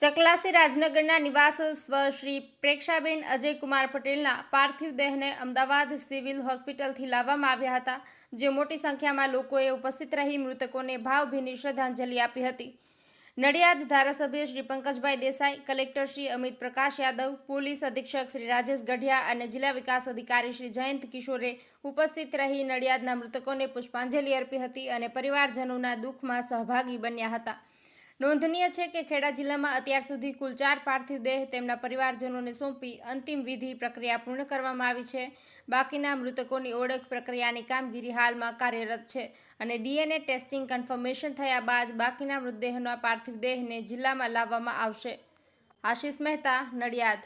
ચકલાસી રાજનગરના નિવાસ સ્વ શ્રી પ્રેક્ષાબેન અજયકુમાર પટેલના પાર્થિવ દેહને અમદાવાદ સિવિલ હોસ્પિટલથી લાવવામાં આવ્યા હતા, જે મોટી સંખ્યામાં લોકોએ ઉપસ્થિત રહી મૃતકોને ભાવભીની શ્રદ્ધાંજલિ આપી હતી. નડિયાદ ધારાસભ્ય શ્રી પંકજભાઈ દેસાઈ, કલેક્ટર શ્રી અમિત પ્રકાશ યાદવ, પોલીસ અધિક્ષક શ્રી રાજેશ ગઢિયા અને જિલ્લા વિકાસ અધિકારી શ્રી જયંત કિશોરે ઉપસ્થિત રહી નડિયાદના મૃતકોને પુષ્પાંજલિ અર્પી હતી અને પરિવારજનોના દુઃખમાં સહભાગી બન્યા હતા. નોંધનીય છે કે ખેડા જિલ્લામાં અત્યાર સુધી કુલ ચાર પાર્થિવ દેહ તેમના પરિવારજનોને સોંપી અંતિમ વિધિ પ્રક્રિયા પૂર્ણ કરવામાં આવી છે. બાકીના મૃતકોની ઓળખ પ્રક્રિયાની કામગીરી હાલમાં કાર્યરત છે અને ડીએનએ ટેસ્ટિંગ કન્ફર્મેશન થયા બાદ બાકીના મૃતદેહના પાર્થિવ દેહને જિલ્લામાં લાવવામાં આવશે. આશિષ મહેતા, નડિયાદ.